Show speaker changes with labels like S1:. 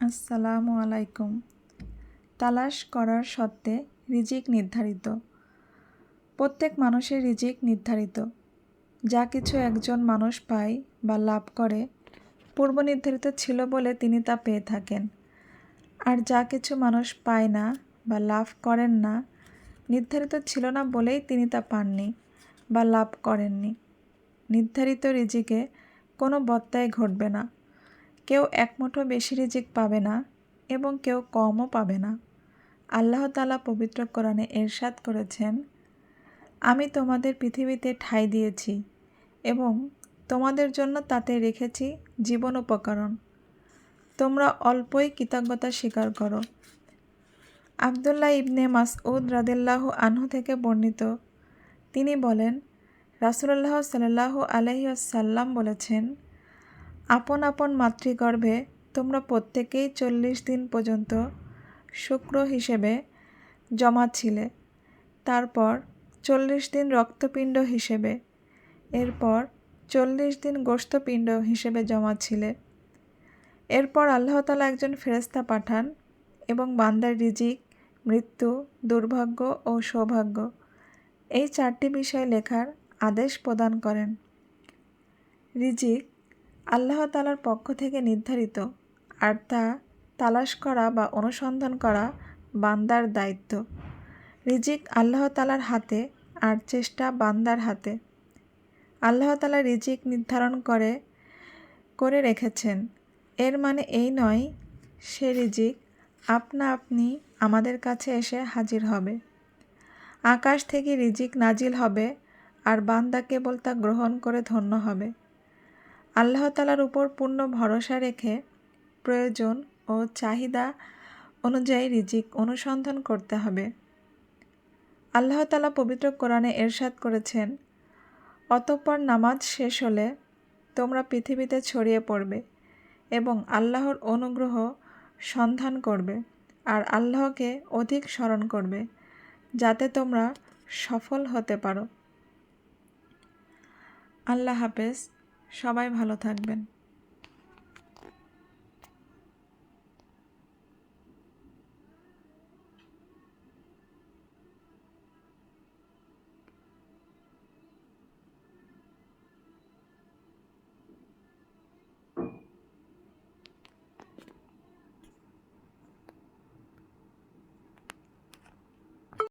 S1: আসসালামু আলাইকুম। তালাশ করার সত্ত্বে রিজিক নির্ধারিত। প্রত্যেক মানুষের রিজিক নির্ধারিত। যা কিছু একজন মানুষ পায় বা লাভ করে, পূর্ব নির্ধারিত ছিল বলে তিনি তা পেয়ে থাকেন। আর যা কিছু মানুষ পায় না বা লাভ করেন না, নির্ধারিত ছিল না বলেই তিনি তা পাননি বা লাভ করেননি। নির্ধারিত রিজিকে কোনো বত্তায় ঘটবে না। কেউ এক মুঠো বেশি রিজিক পাবে না এবং কেউ কমও পাবে না। আল্লাহ তালা পবিত্র কোরআনে এরশাদ করেছেন, আমি তোমাদের পৃথিবীতে ঠাঁই দিয়েছি এবং তোমাদের জন্য তাতে রেখেছি জীবন উপকরণ। তোমরা অল্পই কৃতজ্ঞতা স্বীকার করো। আবদুল্লাহ ইবনে মাসউদ রাদিল্লাহ আনহু থেকে বর্ণিত, তিনি বলেন রাসুল্লাহ সাল্লাহ আলহিসাল্লাম বলেছেন আপন আপন মাতৃগর্ভে তোমরা প্রত্যেকেই চল্লিশ দিন পর্যন্ত শুক্র হিসেবে জমা ছিলে তারপর চল্লিশ দিন রক্তপিণ্ড হিসেবে, এরপর চল্লিশ দিন গোস্তপিণ্ড হিসেবে জমা ছিলে এরপর আল্লাহতালা একজন ফেরেস্তা পাঠান এবং বান্দার রিজিক, মৃত্যু, দুর্ভাগ্য ও সৌভাগ্য এই চারটি বিষয় লেখার আদেশ প্রদান করেন। রিজিক আল্লাহ তালার পক্ষ থেকে নির্ধারিত, আর তা তালাশ করা বা অনুসন্ধান করা বান্দার দায়িত্ব। রিজিক আল্লাহ তালার হাতে, আর চেষ্টা বান্দার হাতে। আল্লাহ তালা রিজিক নির্ধারণ করে করে রেখেছেন। এর মানে এই নয়, সে রিজিক আপনা আপনি আমাদের কাছে এসে হাজির হবে। আকাশ থেকে রিজিক নাজিল হবে, আর বান্দা কেবল তা গ্রহণ করে ধন্য হবে। আল্লাহ তালার উপর পূর্ণ ভরসা রেখে প্রয়োজন ও চাহিদা অনুযায়ী রিজিক অনুসন্ধান করতে হবে। আল্লাহ তালা পবিত্র কোরআনে এরশাদ করেছেন, অতঃপর নামাজ শেষ হলে তোমরা পৃথিবীতে ছড়িয়ে পড়বে এবং আল্লাহর অনুগ্রহ সন্ধান করবে আর আল্লাহকে অধিক স্মরণ করবে, যাতে তোমরা সফল হতে পারো। আল্লাহ হাফেজ। সবাই ভালো থাকবেন।